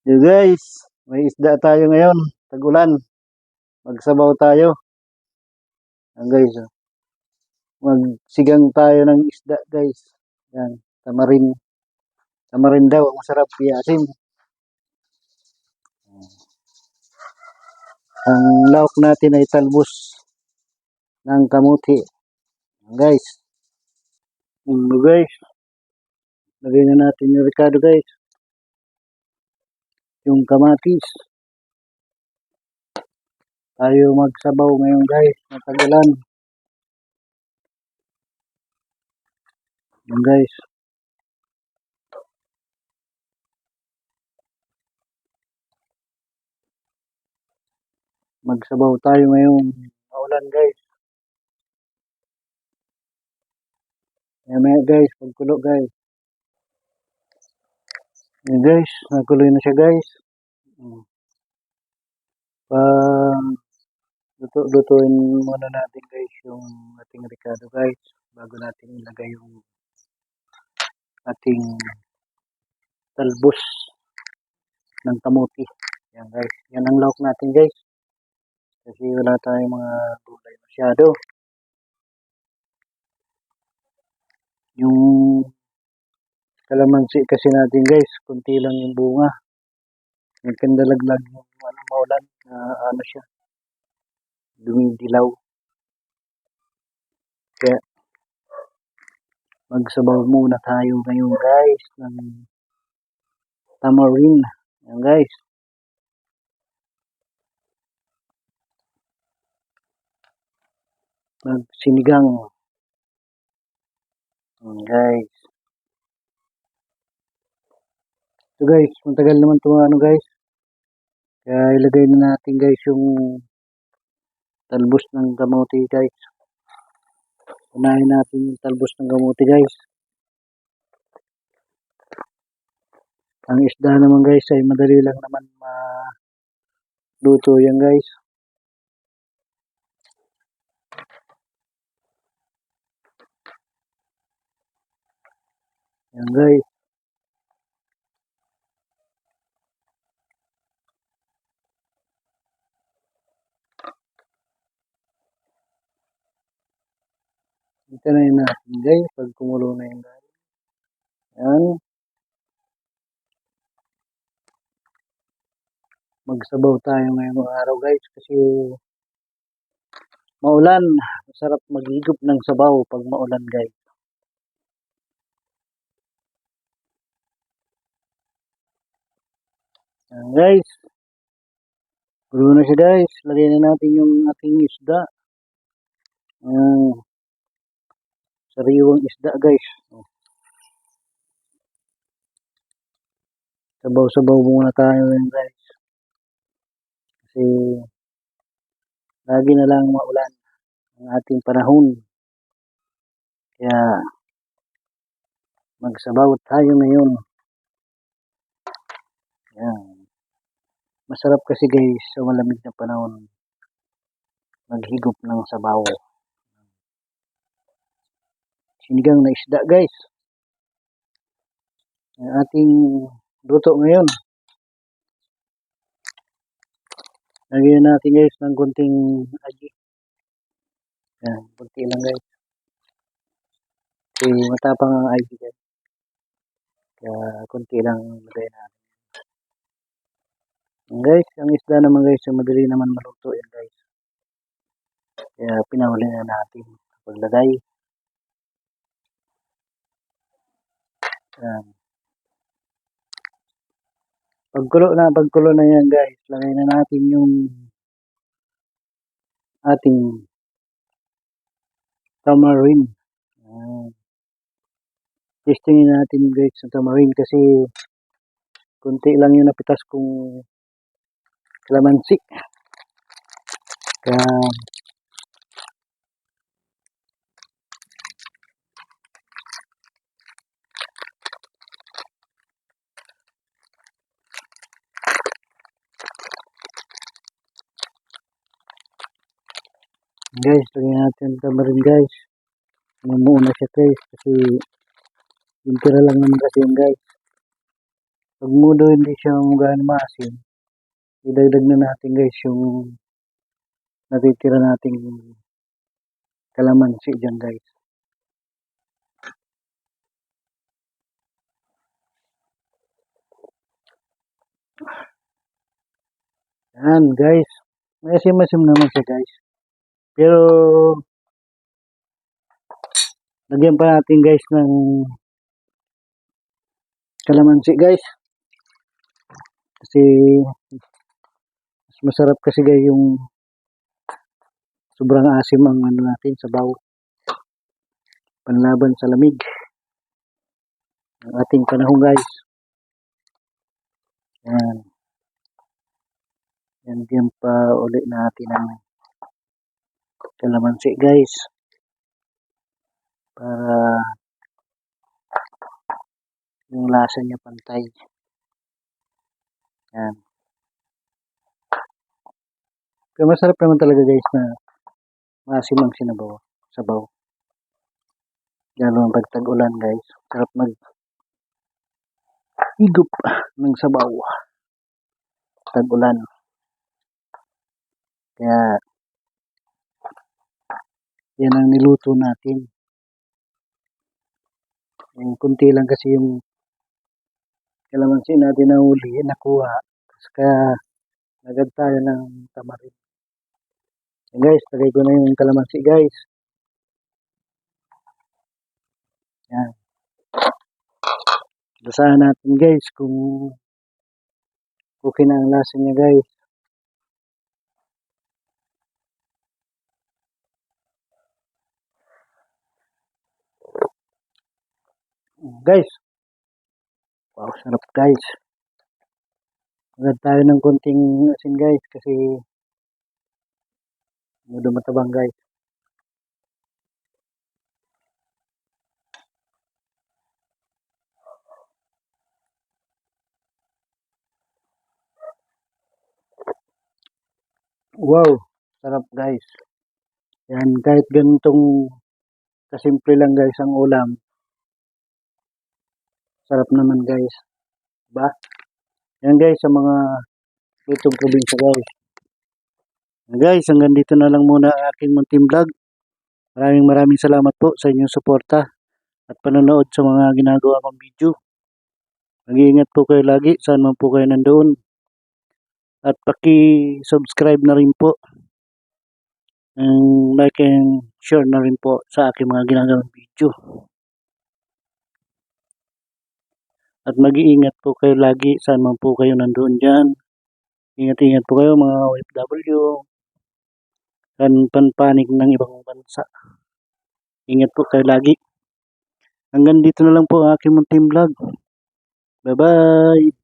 Yo guys, may isda tayo ngayon. Tag-ulan. Magsabaw tayo. Yan guys. oh. Magsigang tayo ng isda guys. Yan. Tamarin. Tamarin daw. Masarap iasim. Ang lauk natin ay talbos ng kamuti. Yan guys. Ulo guys. Lagay na natin yung Ricardo guys. Yung kamatis. Tayo magsabaw ngayon guys. Matagulan. Yan guys. Magsabaw tayo ngayong maulan guys. Yan maya guys. Pagkulo guys. Yan guys. Nakuloy na siya guys. Mm. Pa luto-lutuin muna natin guys yung ating Ricardo guys bago natin ilagay yung ating talbos ng kamuti. Yan guys. Yan ang lauk natin guys. Kasi wala tayong mga gulay masyado. Yung kalamansi kasi natin guys, kunti lang yung bunga. Nagkandalaglag yung ano, maulan na ano siya, dumidilaw. Kaya magsabaw muna tayo ngayon guys ng tamarin. Yan guys. Magsinigang. Yan guys. So guys, matagal naman ito ano guys. Kaya ilagay na natin guys yung talbos ng kamote guys. Unahin natin yung talbos ng kamote guys. Ang isda naman guys ay madali lang naman maluto yan guys. Yan guys. Yun natin guys. Pag kumulo na yun guys. Yan. Magsabaw tayo ngayong araw guys. Kasi maulan. Masarap maghigop ng sabaw pag maulan guys. Yan guys. Kulo na siya guys. Lagay na natin yung ating isda. Yan. Sariwang isda guys. Oh. Sabaw-sabaw muna tayo yan guys. Kasi lagi na lang maulan ang ating panahon. Kaya magsabaw tayo ngayon. Yan. Masarap kasi guys sa malamig na panahon maghigop ng sabaw. Sinigang na isda guys. Ang ating luto ngayon. Lagyan natin guys ng kunting aji. Yan, kunti lang guys. Kasi matapang ang aji guys. Kaya kunti lang lagay natin. Yan guys, ang isda naman guys, madali naman maluto yan guys. Kaya pinahuli na natin paglagay. Yan. Pagkulo na, pagkulo na yan guys, lagay na natin yung ating tamarin. Yan. Testingin natin guys sa tamarin kasi kunti lang yung napitas kong kalamansi. Kaya guys, lagyan natin tamarin guys. Mumuuna siya guys kasi yung tira lang naman kasi yan guys. Pag mudo hindi siya gaano maasim, idagdag na natin guys yung natitira nating kalamansi dyan guys. Yan guys. May asim-asim naman siya guys. Pero lagyan pa natin guys ng kalamansi guys. Kasi mas masarap kasi guys yung sobrang asim ang ano natin sa baw. Panlaban sa lamig. Ang ating panahon guys. Yan. Yan din pa ulit natin ang kalamansi guys. Para yung lasa niya pantay. Yan. Pero masarap naman talaga guys na maasim ang sinabaw. Sabaw. Lalo ang pag tag-ulan guys. Sarap mag higup ng sabaw. Tag-ulan. Kaya yan ang niluto natin. Yung kunti lang kasi yung kalamansi natin na uli, nakuha. Kaya nagad tayo ng tamarin. Yan guys, lagay ko na yung kalamansi guys. Yan. Basahan natin guys kung okay na ang lasa niya guys. Guys. Wow, sarap guys. Agad tayo ng konting asin guys kasi mudo matabang guys. Wow, sarap guys. Yan, kahit ganitong kasimple lang guys ang ulam. Sarap naman guys. Diba? Yan guys, sa mga lutong probinsya guys. Yan guys, hanggang dito na lang muna ang aking munting vlog. Maraming maraming salamat po sa inyong suporta at panonood sa mga ginagawa kong video. Mag-iingat po kayo lagi, saan man po kayo nandoon. At paki-subscribe na rin po. And like and share na rin po sa aking mga ginagawang video. At mag-iingat po kayo lagi saan man po kayo nandoon dyan. Ingat-ingat po kayo mga OFW. Kan panpanig ng ibang bansa. Ingat po kayo lagi. Hanggang dito na lang po ang aking munting vlog. Bye-bye!